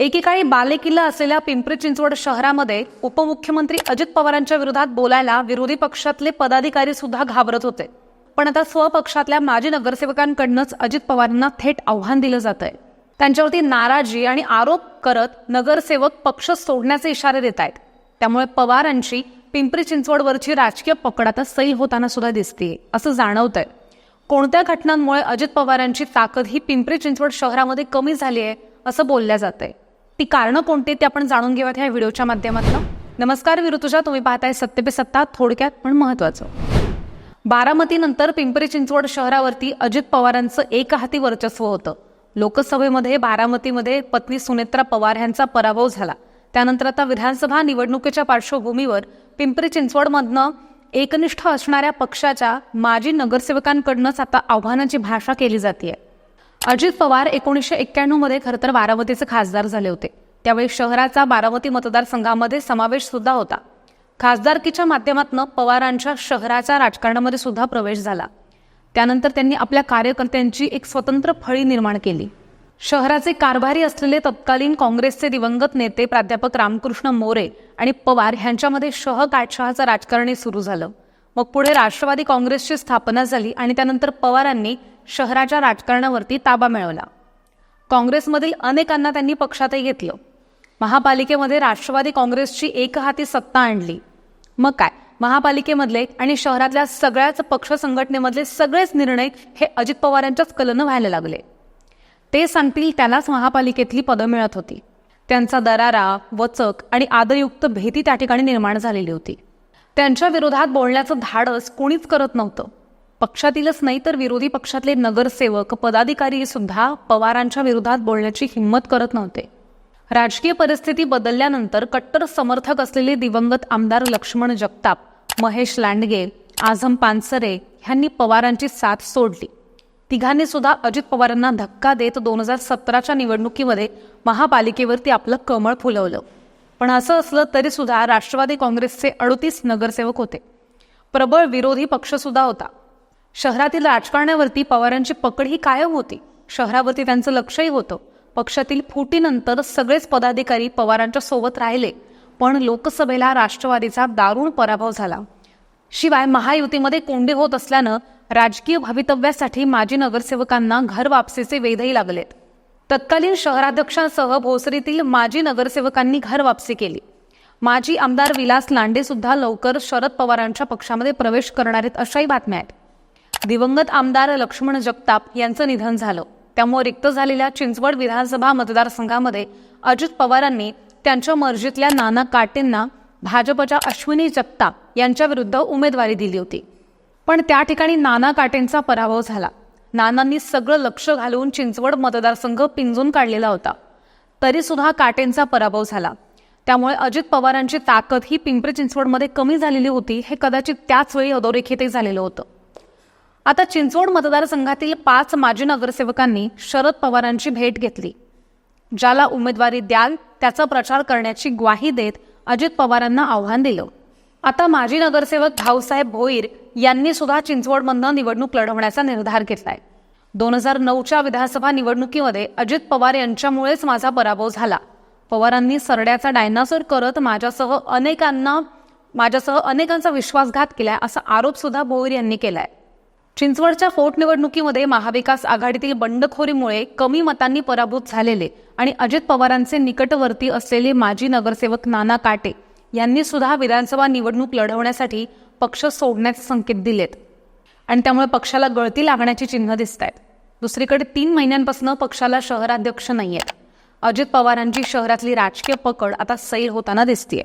एकेकाळी बालेकिल्ला असलेल्या पिंपरी चिंचवड शहरामध्ये उपमुख्यमंत्री अजित पवारांच्या विरोधात बोलायला विरोधी पक्षातले पदाधिकारी सुद्धा घाबरत होते. पण आता स्वपक्षातल्या माजी नगरसेवकांकडनंच अजित पवारांना थेट आव्हान दिलं जात आहे त्यांच्यावरती नाराजी आणि आरोप करत नगरसेवक पक्ष सोडण्याचे इशारे देत आहेत त्यामुळे पवारांची पिंपरी चिंचवडवरची राजकीय पकड आता सैल होताना सुद्धा दिसतीये असं जाणवतंय. कोणत्या घटनांमुळे अजित पवारांची ताकद ही पिंपरी चिंचवड शहरामध्ये कमी झाली आहे असं बोलल्या जात आहे ती कारणं कोणती ते आपण जाणून घेऊयात ह्या व्हिडिओच्या माध्यमातून. नमस्कार विरुतुजा तुम्ही पाहताय सत्य पे सत्ता थोडक्यात पण महत्वाचं बारामतीनंतर पिंपरी चिंचवड शहरावरती अजित पवारांचं एक हाती वर्चस्व होतं. लोकसभेमध्ये बारामतीमध्ये पत्नी सुनेत्रा पवार यांचा पराभव झाला. त्यानंतर आता विधानसभा निवडणुकीच्या पार्श्वभूमीवर पिंपरी चिंचवडमधनं एकनिष्ठ असणाऱ्या पक्षाच्या माजी नगरसेवकांकडनंच आता आव्हानाची भाषा केली जाते अजित पवार एकोणीसशे एक्क्याण्णवमध्ये खरं तर बारामतीचे खासदार झाले होते. त्यावेळी शहराचा बारामती मतदारसंघामध्ये समावेश सुद्धा होता. खासदारकीच्या माध्यमातून पवारांच्या शहराच्या राजकारणामध्ये सुद्धा प्रवेश झाला. त्यानंतर त्यांनी आपल्या कार्यकर्त्यांची एक स्वतंत्र फळी निर्माण केली. शहराचे कारभारी असलेले तत्कालीन काँग्रेसचे दिवंगत नेते प्राध्यापक रामकृष्ण मोरे आणि पवार यांच्यामध्ये शह काटशहाचं राजकारणही सुरू झालं. मग पुढे राष्ट्रवादी काँग्रेसची स्थापना झाली आणि त्यानंतर पवारांनी शहराच्या राजकारणावरती ताबा मिळवला. काँग्रेसमधील अनेकांना त्यांनी पक्षातही घेतलं. महापालिकेमध्ये राष्ट्रवादी काँग्रेसची एकहाती सत्ता आणली. मग काय? महापालिकेमधले आणि शहरातल्या सगळ्याच पक्ष संघटनेमधले सगळेच निर्णय हे अजित पवार यांच्याच कलनं व्हायला लागले. ते सांगतील त्यालाच महापालिकेतली पदं मिळत होती. त्यांचा दरारा वचक आणि आदरयुक्त भीती त्या ठिकाणी निर्माण झालेली होती. त्यांच्या विरोधात बोलण्याचं धाडस कोणीच करत नव्हतं. पक्षातीलच नाही तर विरोधी पक्षातले नगरसेवक पदाधिकारी सुद्धा पवारांच्या विरोधात बोलण्याची हिंमत करत नव्हते. राजकीय परिस्थिती बदलल्यानंतर कट्टर समर्थक असलेले दिवंगत आमदार लक्ष्मण जगताप महेश लांडगे आझम पानसरे ह्यांनी पवारांची साथ सोडली. तिघांनी सुद्धा अजित पवारांना धक्का देत दोन हजार सतराच्या निवडणुकीमध्ये महापालिकेवरती आपलं कमळ फुलवलं. पण असं असलं तरी सुद्धा राष्ट्रवादी काँग्रेसचे अडतीस नगरसेवक होते. प्रबळ विरोधी पक्ष सुद्धा होता. शहरातील राजकारणावरती पवारांची पकड ही कायम होती. शहरावरती त्यांचं लक्षही होतं. पक्षातील फुटीनंतर सगळेच पदाधिकारी पवारांच्या सोबत राहिले. पण लोकसभेला राष्ट्रवादीचा दारुण पराभव झाला. शिवाय महायुतीमध्ये कोंडी होत असल्यानं राजकीय भवितव्यासाठी माजी नगरसेवकांना घर वापसीचे वेधही लागलेत. तत्कालीन शहराध्यक्षांसह भोसरीतील माजी नगरसेवकांनी घर वापसी केली. माजी आमदार विलास लांडे सुद्धा लवकर शरद पवारांच्या पक्षामध्ये प्रवेश करणार आहेत अशाही बातम्या आहेत. दिवंगत आमदार लक्ष्मण जगताप यांचं निधन झालं. त्यामुळे रिक्त झालेल्या चिंचवड विधानसभा मतदारसंघामध्ये अजित पवारांनी त्यांच्या मर्जीतल्या नाना काटेंना भाजपच्या अश्विनी जगताप यांच्या विरुद्ध उमेदवारी दिली होती. पण त्या ठिकाणी नाना काटेंचा पराभव झाला. नानांनी सगळं लक्ष घालून चिंचवड मतदारसंघ पिंजून काढलेला होता. तरीसुद्धा काटेंचा पराभव झाला. त्यामुळे अजित पवारांची ताकद ही पिंपरी चिंचवडमध्ये कमी झालेली होती हे कदाचित त्याच वेळी अधोरेखितही झालेलं होतं. आता चिंचवड मतदारसंघातील पाच माजी नगरसेवकांनी शरद पवारांची भेट घेतली ज्याला उमेदवारी द्याल त्याचा प्रचार करण्याची ग्वाही देत अजित पवारांना आव्हान दिलं. आता माजी नगरसेवक भाऊसाहेब भोईर यांनी सुद्धा चिंचवडमधनं निवडणूक लढवण्याचा निर्धार घेतलाय. दोन हजार नऊच्या विधानसभा निवडणुकीमध्ये अजित पवार यांच्यामुळेच माझा पराभव झाला. पवारांनी सरड्याचा डायनासोर करत माझ्यासह अनेकांना माझ्यासह अनेकांचा विश्वासघात केलाय असा आरोप सुद्धा भोईर यांनी केलाय. चिंचवडच्या पोटनिवडणुकीमध्ये महाविकास आघाडीतील बंडखोरीमुळे कमी मतांनी पराभूत झालेले आणि अजित पवारांचे निकटवर्ती असलेले माजी नगरसेवक नाना काटे यांनी सुद्धा विधानसभा निवडणूक लढवण्यासाठी पक्ष सोडण्याचे संकेत दिलेत. आणि त्यामुळे पक्षाला गळती लागण्याची चिन्ह दिसत आहेत दुसरीकडे तीन महिन्यांपासून पक्षाला शहराध्यक्ष नाही आहेत अजित पवारांची शहरातली राजकीय पकड आता सैल होताना दिसतीये.